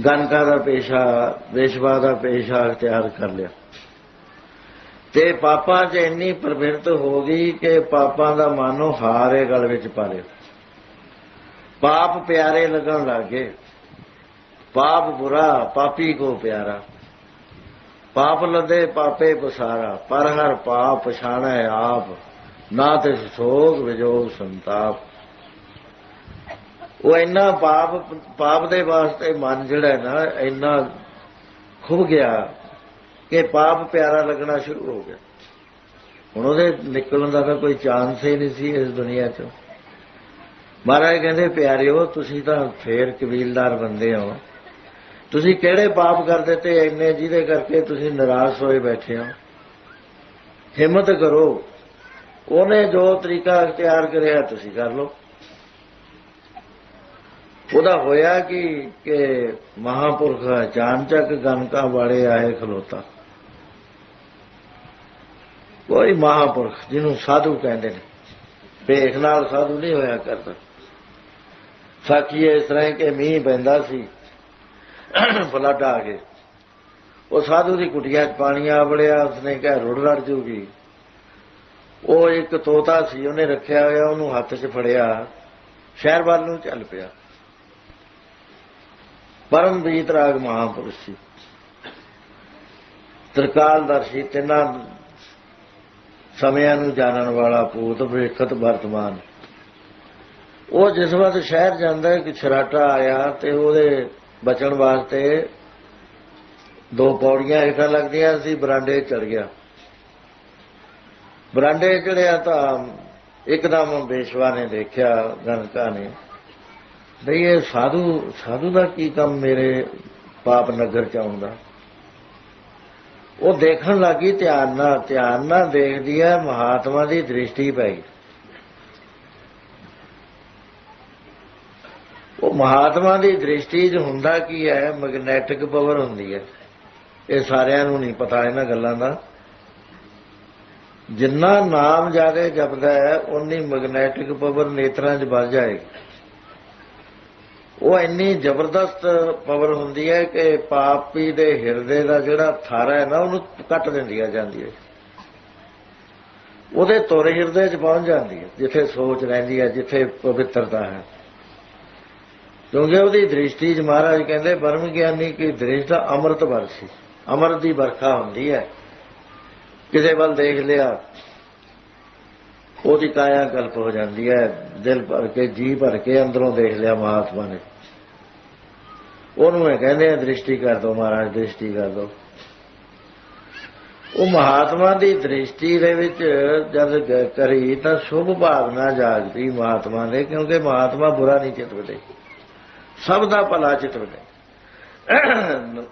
ਗਨਕਾ ਦਾ ਪੇਸ਼ਾ, ਵੇਸ਼ਵਾ ਦਾ ਪੇਸ਼ਾ ਅਖਤਿਆਰ ਕਰ ਲਿਆ। ਤੇ ਪਾਪਾਂ 'ਚ ਇੰਨੀ ਪ੍ਰਵਿਰਤ ਹੋ ਗਈ ਕਿ ਪਾਪਾਂ ਦਾ ਮਾਨੋ ਹਾਰੇ ਗਲ ਵਿੱਚ ਪਾ ਲਿਆ। ਪਾਪ ਪਿਆਰੇ ਲੱਗਣ ਲੱਗੇ ਪਾਪ ਬੁਰਾ, ਪਾਪੀ ਕੋ ਪਿਆਰਾ। ਪਾਪ ਲਦੇ, ਪਾਪੇ ਪਸਾਰਾ। ਪਰ ਹਰ ਪਾਪ ਪਛਾਣੈ ਆਪ। ਨਾ ਤੇ ਸੋਗ ਵਿਜੋਗ ਸੰਤਾਪ। ਉਹ ਇੰਨਾ ਪਾਪ ਪਾਪ ਦੇ ਵਾਸਤੇ ਮਨ ਜਿਹੜਾ ਨਾ, ਇੰਨਾ ਖੁੱਭ ਗਿਆ ਕਿ ਪਾਪ ਪਿਆਰਾ ਲੱਗਣਾ ਸ਼ੁਰੂ ਹੋ ਗਿਆ। ਹੁਣ ਉਹਦੇ ਨਿਕਲਣ ਦਾ ਤਾਂ ਕੋਈ ਚਾਂਸ ਹੀ ਨਹੀਂ ਸੀ ਇਸ ਦੁਨੀਆ 'ਚ। ਮਹਾਰਾਜ ਕਹਿੰਦੇ, ਪਿਆਰਿਓ, ਤੁਸੀਂ ਤਾਂ ਫੇਰ ਕਬੀਲਦਾਰ ਬੰਦੇ ਹੋ। ਤੁਸੀਂ ਕਿਹੜੇ ਪਾਪ ਕਰ ਦਿੱਤੇ ਇੰਨੇ ਜਿਹਦੇ ਕਰਕੇ ਤੁਸੀਂ ਨਿਰਾਸ਼ ਹੋਏ ਬੈਠੇ ਹੋ? ਹਿੰਮਤ ਕਰੋ। ਉਹਨੇ ਜੋ ਤਰੀਕਾ ਅਖਤਿਆਰ ਕਰਿਆ, ਤੁਸੀਂ ਕਰ ਲਓ। ਉਹਦਾ ਹੋਇਆ ਕਿ ਕਿ ਮਹਾਪੁਰਖ ਚਾਨਚਕ ਗਨਕਾ ਵਾਲੇ ਆਏ ਖਲੋਤਾ। ਕੋਈ ਮਹਾਪੁਰਖ ਜਿਹਨੂੰ ਸਾਧੂ ਕਹਿੰਦੇ ਨੇ, ਭੇਖ ਨਾਲ ਸਾਧੂ ਨਹੀਂ ਹੋਇਆ ਕਰਦਾ। ਸਾਖੀ ਇਸ ਤਰ੍ਹਾਂ ਕਿ ਮੀਂਹ ਪੈਂਦਾ ਸੀ, ਫਲੱਡ ਆ ਗਏ। ਉਹ ਸਾਧੂ ਦੀ ਕੁਟੀਆ 'ਚ ਪਾਣੀ ਆ ਵੜਿਆ, ਉਸਨੇ ਕਿਹਾ, ਰੁੜ ਲੜ ਜੂਗੀ। ਉਹ ਇੱਕ ਤੋਤਾ ਸੀ, ਉਹਨੇ ਰੱਖਿਆ ਹੋਇਆ, ਉਹਨੂੰ ਹੱਥ 'ਚ ਫੜਿਆ, ਸ਼ਹਿਰ ਵੱਲ ਨੂੰ ਚੱਲ ਪਿਆ। ਪਰਮਜੀਤ ਰਾਗ ਮਹਾਪੁਰਸ਼ ਸੀ। ਤ੍ਰਿਕਾਲਦਰਸ਼ੀ ਤਿੰਨਾਂ ਸਮਿਆਂ ਨੂੰ ਜਾਣਨ ਵਾਲਾ ਭੂਤ ਭਵਿੱਖਤ ਵਰਤਮਾਨ। ਉਹ ਜਿਸ ਵਕਤ ਸ਼ਹਿਰ ਜਾਂਦਾ ਹੈ ਕਿ ਛਰਾਟਾ ਆਇਆ ਤੇ ਉਹਦੇ ਬਚਣ ਵਾਸਤੇ ਦੋ ਪੌੜੀਆਂ ਹੇਠਾਂ ਲੱਗਦੀਆਂ ਸੀ, ਬਰਾਂਡੇ ਚੜ ਗਿਆ। ਬਰਾਂਡੇ ਚੜਿਆ ਤਾਂ ਇੱਕਦਮ ਬੇਸ਼ਵਾ ਨੇ ਦੇਖਿਆ ਗਨਕਾ ਨੇ ਬਈ ਇਹ ਸਾਧੂ ਸਾਧੂ ਦਾ ਕੀ ਕੰਮ ਮੇਰੇ ਪਾਪ ਨਗਰ ਚ ਆਉਂਦਾ? ਉਹ ਦੇਖਣ ਲੱਗੀ ਧਿਆਨ ਨਾਲ ਧਿਆਨ ਨਾਲ ਦੇਖਦੀ ਹੈ ਮਹਾਤਮਾ ਦੀ ਦ੍ਰਿਸ਼ਟੀ ਪਈ ਉਹ ਮਹਾਤਮਾ ਦੀ ਦ੍ਰਿਸ਼ਟੀ 'ਚ ਹੁੰਦਾ ਕੀ ਹੈ? ਮੈਗਨੈਟਿਕ ਪਾਵਰ ਹੁੰਦੀ ਹੈ। ਇਹ ਸਾਰਿਆਂ ਨੂੰ ਨਹੀਂ ਪਤਾ ਇਹਨਾਂ ਗੱਲਾਂ ਦਾ। ਜਿੰਨਾ ਨਾਮ ਜ਼ਿਆਦਾ ਜਪਦਾ ਹੈ ਉਨੀ ਮੈਗਨੈਟਿਕ ਪਾਵਰ ਨੇਤਰਾਂ 'ਚ ਵੱਧ ਜਾਏਗੀ। ਉਹ ਇੰਨੀ ਜ਼ਬਰਦਸਤ ਪਾਵਰ ਹੁੰਦੀ ਹੈ ਕਿ ਪਾਪੀ ਦੇ ਹਿਰਦੇ ਦਾ ਜਿਹੜਾ ਥਾਰਾ ਹੈ ਨਾ, ਉਹਨੂੰ ਕੱਟ ਦਿੰਦੀ ਆ ਜਾਂਦੀ ਹੈ ਉਹਦੇ ਤੁਰ ਹਿਰਦੇ 'ਚ ਪਹੁੰਚ ਜਾਂਦੀ ਹੈ, ਜਿੱਥੇ ਸੋਚ ਰਹਿੰਦੀ ਹੈ, ਜਿੱਥੇ ਪਵਿੱਤਰਤਾ ਹੈ। ਕਿਉਂਕਿ ਉਹਦੀ ਦ੍ਰਿਸ਼ਟੀ 'ਚ ਮਹਾਰਾਜ ਕਹਿੰਦੇ ਬਰਮ ਗਿਆਨੀ ਕੀ ਦ੍ਰਿਸ਼ਟ ਅੰਮ੍ਰਿਤ ਵਰਸੀ ਅੰਮ੍ਰਿਤ ਦੀ ਵਰਖਾ ਹੁੰਦੀ ਹੈ। ਕਿਸੇ ਵੱਲ ਦੇਖ ਲਿਆ ਉਹਦੀ ਕਾਇਆ ਕਲਪ ਹੋ ਜਾਂਦੀ ਹੈ, ਦਿਲ ਭਰ ਕੇ, ਜੀ ਭਰ ਕੇ ਅੰਦਰੋਂ ਦੇਖ ਲਿਆ ਮਹਾਤਮਾ ਨੇ। ਉਹਨੂੰ ਇਹ ਕਹਿੰਦੇ ਆ, ਦ੍ਰਿਸ਼ਟੀ ਕਰ ਦੋ ਮਹਾਰਾਜ, ਦ੍ਰਿਸ਼ਟੀ ਕਰ ਦੋ। ਉਹ ਮਹਾਤਮਾ ਦੀ ਦ੍ਰਿਸ਼ਟੀ ਦੇ ਵਿੱਚ ਜਦ ਕਰੀ ਤਾਂ ਸ਼ੁਭ ਭਾਵਨਾ ਜਾਗਦੀ ਮਹਾਤਮਾ ਦੇ, ਕਿਉਂਕਿ ਮਹਾਤਮਾ ਬੁਰਾ ਨਹੀਂ ਚਿਤਵਦੇ। ਸਭ ਦਾ ਭਲਾ ਚਿਤਵਦੇ।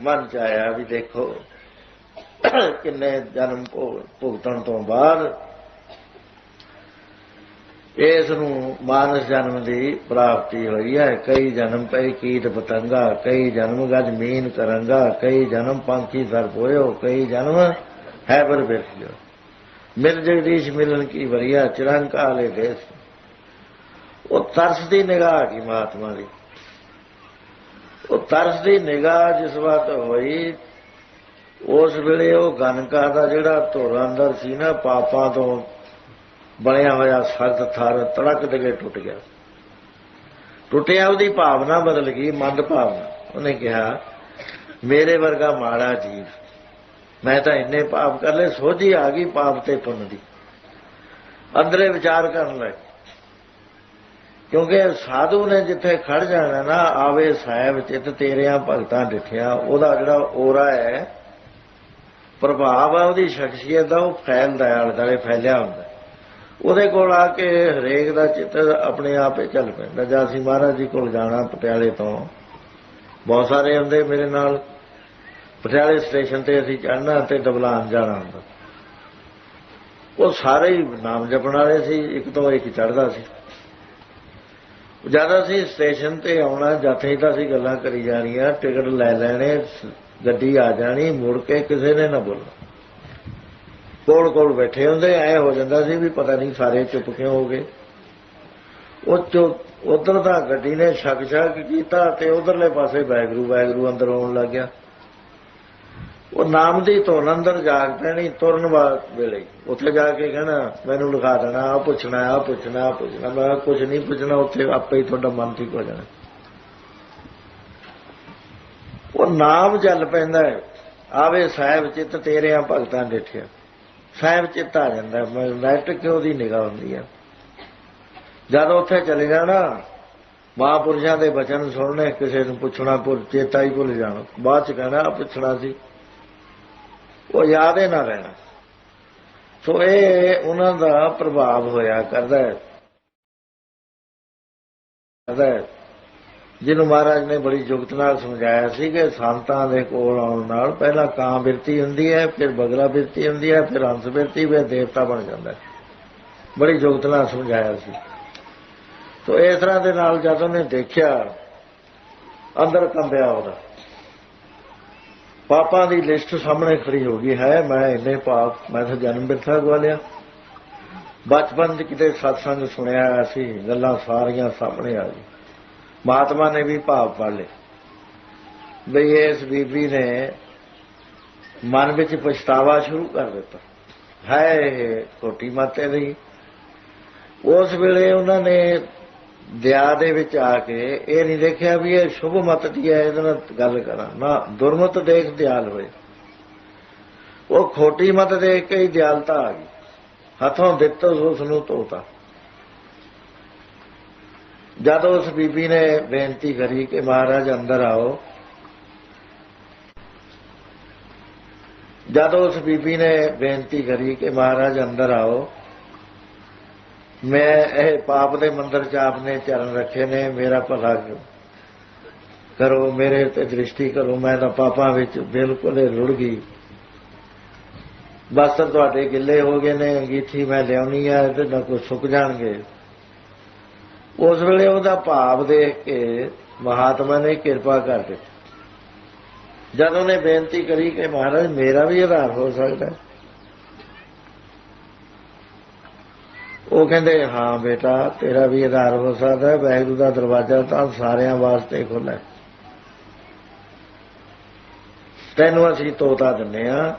ਮਨ ਚ ਆਇਆ ਵੀ ਦੇਖੋ, ਕਿੰਨੇ ਜਨਮ ਭੋ- ਭੁਗਤਣ ਤੋਂ ਬਾਅਦ ਇਸ ਨੂੰ ਮਾਨਸ ਜਨਮ ਦੀ ਪ੍ਰਾਪਤੀ ਹੋਈ ਹੈ। ਕਈ ਜਨਮ ਪਏ ਕੀਟ ਪਤੰਗਾ, ਕਈ ਜਨਮ ਗਜ ਮੀਨ ਕਰੰਗਾ ਕਈ ਜਨਮ ਪੰਖੀ ਸਰ ਪੋਇਓ, ਕਈ ਜਨਮ ਹੈ ਬਰ ਬਿਰਖਿਓ ਮਿਲ ਜਗਦੀਸ਼ ਮਿਲਨ ਕੀ ਵਰੀਆ ਚਿਰੰਕਾਲੇ ਦੇਸ। ਉਹ ਤਰਸ ਦੀ ਨਿਗਾਹ ਕੀ ਮਹਾਤਮਾ ਦੀ। ਉਹ ਤਰਸ ਦੀ ਨਿਗਾਹ ਜਿਸ ਵਕਤ ਹੋਈ, ਉਸ ਵੇਲੇ ਉਹ ਗਨਕਾ ਦਾ ਜਿਹੜਾ ਧੁਰ ਅੰਦਰ ਸੀ ਨਾ, ਪਾਪਾਂ ਤੋਂ ਬਣਿਆ ਹੋਇਆ ਸਖਤ ਥਰ ਤੜਕ ਦੇ ਟੁੱਟ ਗਿਆ। ਟੁੱਟਿਆ ਉਹਦੀ ਭਾਵਨਾ ਬਦਲ ਗਈ, ਮੰਦ ਭਾਵਨਾ। ਉਹਨੇ ਕਿਹਾ, ਮੇਰੇ ਵਰਗਾ ਮਾੜਾ ਜੀਵ, ਮੈਂ ਤਾਂ ਇੰਨੇ ਪਾਪ ਕਰ ਲਏ, ਸੋਝੀ ਆ ਗਈ ਪਾਪ ਤੇ ਪੁੰਨ ਦੀ। ਅੰਦਰੇ ਵਿਚਾਰ ਕਰਨ ਲੱਗ ਕਿਉਂਕਿ ਸਾਧੂ ਨੇ ਜਿੱਥੇ ਖੜ ਜਾਣਾ ਨਾ, ਆਵੇ ਸਾਹਿਬ ਚਿਤ ਤੇਰਿਆਂ ਭਗਤਾਂ ਡਿਠਿਆ, ਉਹਦਾ ਜਿਹੜਾ ਓਰਾ ਹੈ, ਪ੍ਰਭਾਵ ਹੈ ਉਹਦੀ ਸ਼ਖਸੀਅਤ ਦਾ, ਉਹ ਫੈਲਦਾ ਹੈ ਆਲੇ ਦੁਆਲੇ ਫੈਲਿਆ ਹੁੰਦਾ। ਉਹਦੇ ਕੋਲ ਆ ਕੇ ਹਰੇਕ ਦਾ ਚਿੱਤ ਆਪਣੇ ਆਪ ਹੀ ਚੱਲ ਪੈਂਦਾ। ਜਾਂ ਅਸੀਂ ਮਹਾਰਾਜ ਜੀ ਕੋਲ ਜਾਣਾ ਪਟਿਆਲੇ ਤੋਂ। ਬਹੁਤ ਸਾਰੇ ਹੁੰਦੇ ਮੇਰੇ ਨਾਲ। ਪਟਿਆਲੇ ਸਟੇਸ਼ਨ ਤੇ ਅਸੀਂ ਚੜਨਾ ਤੇ ਡਬਲਾਨ ਜਾਣਾ ਹੁੰਦਾ। ਉਹ ਸਾਰੇ ਹੀ ਨਾਮ ਜਪਣ ਵਾਲੇ ਸੀ, ਇੱਕ ਤੋਂ ਇੱਕ ਚੜਦਾ ਸੀ। ਜਦ ਅਸੀਂ ਸਟੇਸ਼ਨ ਤੇ ਆਉਣਾ, ਜਥੇ ਤਾਂ ਅਸੀਂ ਗੱਲਾਂ ਕਰੀ ਜਾਣੀਆਂ ਟਿਕਟ ਲੈ ਲੈਣੇ, ਗੱਡੀ ਆ ਜਾਣੀ, ਮੁੜ ਕੇ ਕਿਸੇ ਨੇ ਨਾ ਬੋਲਣਾ। ਕੋਲ ਕੋਲ ਬੈਠੇ ਹੁੰਦੇ, ਐ ਹੋ ਜਾਂਦਾ ਸੀ ਵੀ ਪਤਾ ਨਹੀਂ ਸਾਰੇ ਚੁੱਪ ਕਿਉਂ ਹੋ ਗਏ। ਉਹ ਚੁੱਪ, ਉਧਰ ਦਾ ਗੱਡੀ ਨੇ ਛਕ ਛਕ ਕੀਤਾ ਤੇ ਉਧਰਲੇ ਪਾਸੇ ਵੈਗਰੂ ਵੈਗਰੂ ਅੰਦਰ ਆਉਣ ਲੱਗਿਆ ਉਹ ਨਾਮ ਦੀ ਧੁਨ ਅੰਦਰ ਜਾਗ ਪੈਣੀ, ਤੁਰਨ ਵੇਲੇ ਉੱਥੇ ਜਾ ਕੇ ਕਹਿਣਾ, ਮੈਨੂੰ ਲਿਖਾ ਦੇਣਾ ਆ ਪੁੱਛਣਾ ਆ ਪੁੱਛਣਾ ਆ ਪੁੱਛਣਾ। ਮੈਂ ਕੁਝ ਨਹੀਂ ਪੁੱਛਣਾ, ਉੱਥੇ ਆਪੇ ਹੀ ਤੁਹਾਡਾ ਮਨ ਠੀਕ ਹੋ ਜਾਣਾ। ਉਹ ਨਾਮ ਜਲ ਪੈਂਦਾ ਹੈ। ਆਵੇ ਸਾਹਿਬ, ਚਿੱਤ ਤੇਰਿਆਂ ਭਗਤਾਂ ਡਿਠਿਆ। ਸਾਹਿਬ ਚਿੱਤ ਆ ਜਾਂਦਾ, ਮੈਂ ਕਿਉਂ ਦੀ ਨਿਗਾਹ ਹੁੰਦੀ ਆ। ਜਦ ਉੱਥੇ ਚਲੇ ਜਾਣਾ, ਮਹਾਂਪੁਰਸ਼ਾਂ ਦੇ ਬਚਨ ਸੁਣਨੇ, ਕਿਸੇ ਨੂੰ ਪੁੱਛਣਾ, ਭੁੱਲ, ਚੇਤਾ ਹੀ ਭੁੱਲ ਜਾਣਾ। ਬਾਅਦ ਚ ਕਹਿਣਾ, ਆਹ ਪੁੱਛਣਾ ਸੀ। ਉਹ ਯਾਦ ਹੀ ਨਾ ਰਹਿਣਾ। ਸੋ ਇਹ ਉਹਨਾਂ ਦਾ ਪ੍ਰਭਾਵ ਹੋਇਆ ਕਰਦਾ ਹੈ। ਕਰਦਾ ਹੈ। ਜਿਹਨੂੰ ਮਹਾਰਾਜ ਨੇ ਬੜੀ ਜੁਗਤ ਨਾਲ ਸਮਝਾਇਆ ਸੀ ਕਿ ਸੰਤਾਂ ਦੇ ਕੋਲ ਆਉਣ ਨਾਲ ਪਹਿਲਾਂ ਕਾਂ ਬਿਰਤੀ ਹੁੰਦੀ ਹੈ, ਫਿਰ ਬਗਲਾ ਬਿਰਤੀ ਹੁੰਦੀ ਹੈ, ਫਿਰ ਹੰਸ ਬਿਰਤੀ, ਫਿਰ ਦੇਵਤਾ ਬਣ ਜਾਂਦਾ ਬੜੀ ਜੁਗਤ ਨਾਲ ਸਮਝਾਇਆ ਸੀ। ਸੋ ਇਸ ਤਰ੍ਹਾਂ ਦੇ ਨਾਲ ਜਦ ਉਹਨੇ ਦੇਖਿਆ, ਅੰਦਰ ਕੰਬਿਆ ਉਹਦਾ। ਪਾਪਾਂ ਦੀ ਲਿਸਟ ਸਾਹਮਣੇ ਖੜੀ ਹੋ ਗਈ, ਹੈ, ਮੈਂ ਇੰਨੇ ਪਾਪ, ਮੈਂ ਤਾਂ ਜਨਮ ਬਿਰਥਾ ਗਵਾ ਲਿਆ। ਬਚਪਨ 'ਚ ਕਿਤੇ ਸਤਸੰਗ ਸੁਣਿਆ ਸੀ, ਗੱਲਾਂ ਸਾਰੀਆਂ ਸਾਹਮਣੇ ਆ ਗਈ ਮਹਾਤਮਾ ਨੇ ਵੀ ਭਾਵ ਪੜ ਲਏ। ਬਈ ਇਸ ਬੀਬੀ ਨੇ ਮਨ ਵਿੱਚ ਪਛਤਾਵਾ ਸ਼ੁਰੂ ਕਰ ਦਿੱਤਾ। ਹੈ ਇਹ ਕੋਟੀ ਮਾਤੇ ਦੀ। ਉਸ ਵੇਲੇ ਉਹਨਾਂ ਨੇ ਦਿਆ ਦੇ ਵਿੱਚ ਆ ਕੇ ਇਹ ਨਹੀਂ ਦੇਖਿਆ ਵੀ ਇਹ ਸ਼ੁਭ ਮਤ ਦੀ ਹੈ, ਇਹਦੇ ਨਾਲ ਗੱਲ ਕਰਾਂ। ਨਾ, ਦੁਰਮਤ ਦੇਖ ਦਿਆਲ ਹੋਏ। ਉਹ ਖੋਟੀ ਮਤ ਦੇਖ ਕੇ ਹੀ ਦਿਆਲਤਾ ਆ ਗਈ। ਹੱਥੋਂ ਦਿੱਤੋ ਉਸ ਨੂੰ ਧੋਤਾ ਜਦ ਉਸ ਬੀਬੀ ਨੇ ਬੇਨਤੀ ਕਰੀ ਕਿ ਮਹਾਰਾਜ ਅੰਦਰ ਆਓ, ਜਦ ਉਸ ਬੀਬੀ ਨੇ ਬੇਨਤੀ ਕਰੀ ਕਿ ਮਹਾਰਾਜ ਅੰਦਰ ਆਓ, ਮੈਂ ਇਹ ਪਾਪ ਦੇ ਮੰਦਰ 'ਚ ਆਪਨੇ ਚਰਨ ਰੱਖੇ ਨੇ, ਮੇਰਾ ਭਲਾ ਕਰੋ, ਮੇਰੇ ਤੇ ਦ੍ਰਿਸ਼ਟੀ ਕਰੋ, ਮੈਂ ਤਾਂ ਪਾਪਾਂ ਵਿੱਚ ਬਿਲਕੁਲ ਹੀ ਰੁੜ ਗਈ। ਬਸ ਤੁਹਾਡੇ ਗਿੱਲੇ ਹੋ ਗਏ ਨੇ, ਅੰਗੀਠੀ ਮੈਂ ਲਿਆਉਣੀ ਆ ਤੇ ਨਾ ਕੋਈ ਸੁੱਕ ਜਾਣਗੇ। ਉਸ ਵੇਲੇ ਉਹਦਾ ਭਾਵ ਦੇਖ ਕੇ ਮਹਾਤਮਾ ਨੇ ਕਿਰਪਾ ਕਰ ਦਿੱਤੀ। ਜਦ ਉਹਨੇ ਬੇਨਤੀ ਕਰੀ ਕਿ ਮਹਾਰਾਜ, ਮੇਰਾ ਵੀ ਆਧਾਰ ਹੋ ਸਕਦਾ ਉਹ ਕਹਿੰਦੇ, ਹਾਂ ਬੇਟਾ, ਤੇਰਾ ਵੀ ਆਧਾਰ ਹੋ ਸਕਦਾ ਹੈ। ਦਾ ਦਰਵਾਜ਼ਾ ਤਾਂ ਸਾਰਿਆਂ ਵਾਸਤੇ ਖੁੱਲ੍ਹਾ ਹੈ। ਤੈਨੂੰ ਅਸੀਂ ਤੋਤਾ ਦਿੰਨੇ ਆ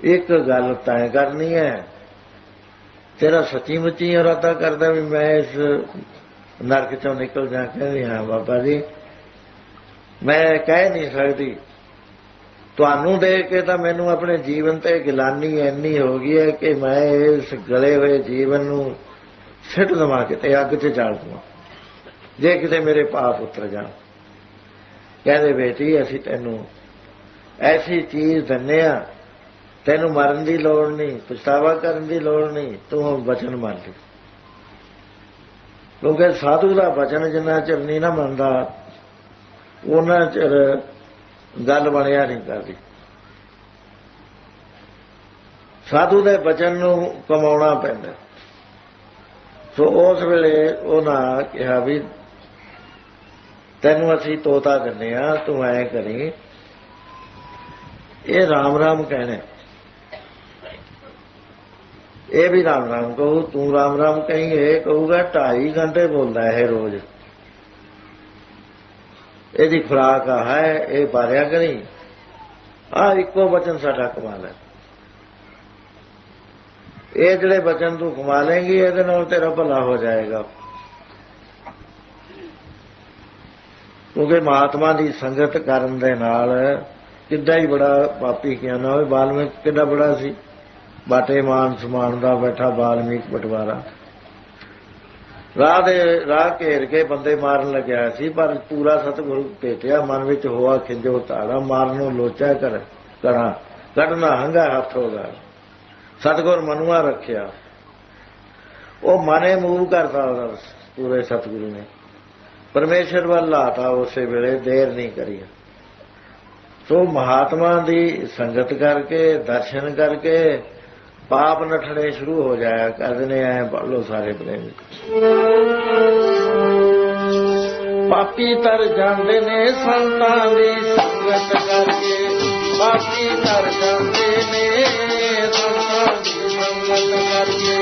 ਇੱਕ ਗੱਲ ਤੈਅ ਕਰਨੀ ਹੈ। ਤੇਰਾ ਸੱਚੀ ਮੁੱਚੀ ਇਰਾਦਾ ਕਰਦਾ ਵੀ ਮੈਂ ਇਸ ਨਰਕ ਚੋਂ ਨਿਕਲ ਜਾ ਕਹਿੰਦੀ ਹਾਂ ਬਾਬਾ ਜੀ। ਮੈਂ ਕਹਿ ਨਹੀਂ ਸਕਦੀ। ਤੁਹਾਨੂੰ ਦੇਖ ਕੇ ਤਾਂ ਮੈਨੂੰ ਆਪਣੇ ਜੀਵਨ ਤੇ ਗਿਲਾਨੀ ਇੰਨੀ ਹੋ ਗਈ ਹੈ ਕਿ ਮੈਂ ਇਸ ਗਲੇ ਹੋਏ ਜੀਵਨ ਨੂੰ ਸਿੱਟ ਦਵਾਂ ਕਿਤੇ ਅੱਗ 'ਚ ਜਾਲ ਦਵਾਂ। ਜੇ ਕਿਤੇ ਮੇਰੇ ਪਾਪ ਉਤਰ ਜਾਣ। ਕਹਿੰਦੇ ਬੇਟੀ, ਅਸੀਂ ਤੈਨੂੰ ਐਸੀ ਚੀਜ਼ ਦਿੰਨੇ ਆ ਤੈਨੂੰ ਮਰਨ ਦੀ ਲੋੜ ਨਹੀਂ, ਪਛਤਾਵਾ ਕਰਨ ਦੀ ਲੋੜ ਨਹੀਂ, ਤੂੰ ਹੁਣ ਬਚਨ ਮੰਨ ਲਈ ਕਿਉਂਕਿ ਸਾਧੂ ਦਾ ਬਚਨ ਜਿੰਨਾ ਚਿਰ ਨਹੀਂ ਨਾ ਮੰਨਦਾ, ਉਹਨਾਂ ਚਿਰ ਗੱਲ ਬਣਿਆ ਨਹੀਂ ਕਰਦੀ। ਸਾਧੂ ਦੇ ਬਚਨ ਨੂੰ ਕਮਾਉਣਾ ਪੈਂਦਾ। ਸੋ ਉਸ ਵੇਲੇ ਉਹਨਾਂ ਕਿਹਾ ਵੀ, ਤੈਨੂੰ ਅਸੀਂ ਤੋਤਾ ਦਿੰਨੇ ਆ ਤੂੰ ਐ ਕਰੀ, ਇਹ ਰਾਮ ਰਾਮ ਕਹਿਣਾ ਇਹ ਵੀ ਰਾਮ ਰਾਮ ਕਹੂ, ਤੂੰ ਰਾਮ ਰਾਮ ਕਹੀਂ, ਇਹ ਕਹੂਗਾ 2.5 ਘੰਟੇ ਬੋਲਦਾ ਇਹ ਰੋਜ਼। ਇਹਦੀ ਖੁਰਾਕ ਆ, ਹੈ, ਇਹ ਬਾਰਿਆ ਕਰੀ ਆ ਇੱਕੋ ਬਚਨ ਸਾਡਾ ਕਮਾਲ ਹੈ। ਇਹ ਜਿਹੜੇ ਬਚਨ ਤੂੰ ਕਮਾ ਲੇਂਗੀ ਇਹਦੇ ਨਾਲ ਤੇਰਾ ਭਲਾ ਹੋ ਜਾਏਗਾ। ਕਿਉਂਕਿ ਮਹਾਤਮਾ ਦੀ ਸੰਗਤ ਕਰਨ ਦੇ ਨਾਲ ਕਿੱਦਾਂ ਹੀ ਬੜਾ ਪਾਪੀ ਕਿਹਾ ਨਾ ਹੋਵੇ, ਬਾਲਮੀਕ ਕਿੱਡਾ ਬੜਾ ਸੀ। ਬਾਟੇ ਮਾਨ ਸਮਾਨ ਦਾ ਬੈਠਾ ਬਾਲਮੀਕ ਬਟਵਾਰਾ। ਰਾਹ ਦੇ, ਰਾਹ ਘੇਰ ਕੇ ਬੰਦੇ ਮਾਰਨ ਲੱਗਿਆ ਸੀ, ਪਰ ਪੂਰਾ ਸਤਿਗੁਰੂ ਭੇਟਿਆ, ਮਨ ਵਿੱਚ ਹੋਆ ਖਿੰਜੋ ਤਾੜਾ ਮਾਰਨ ਨੂੰ ਲੋਚਾ ਕਰ, ਕਰਾਂ, ਕੱਢਣਾ ਹੰਗਾ ਹੱਥ ਹੋਗਾ ਸਤਿਗੁਰ ਮਨੁਆ ਰੱਖਿਆ। ਉਹ ਮਨੇ ਮੂਵ ਕਰਦਾ ਉਹਦਾ ਪੂਰੇ ਸਤਿਗੁਰੂ ਨੇ। ਪਰਮੇਸ਼ਰ ਵੱਲ ਲਾਤਾ ਉਸੇ ਵੇਲੇ, ਦੇਰ ਨਹੀਂ ਕਰੀ। ਸੋ ਮਹਾਤਮਾ ਦੀ ਸੰਗਤ ਕਰਕੇ, ਦਰਸ਼ਨ ਕਰਕੇ ਪਾਪ ਨਠਣੇ ਸ਼ੁਰੂ ਹੋ ਜਾਇਆ ਕਰਦੇ ਨੇ, ਐ ਪੜ੍ਹ ਸਾਰੇ ਪ੍ਰੇਮ ਪਾਪੀ ਤਰ ਜਾਂਦੇ ਨੇ ਸੰਤਾਂ ਦੀ ਸੰਗਤ ਕਰਕੇ। ਪਾਪੀ ਤਰ ਜਾਂਦੇ ਨੇ ਸੰਤਾਂ ਦੀ ਸੰਗਤ ਕਰਕੇ।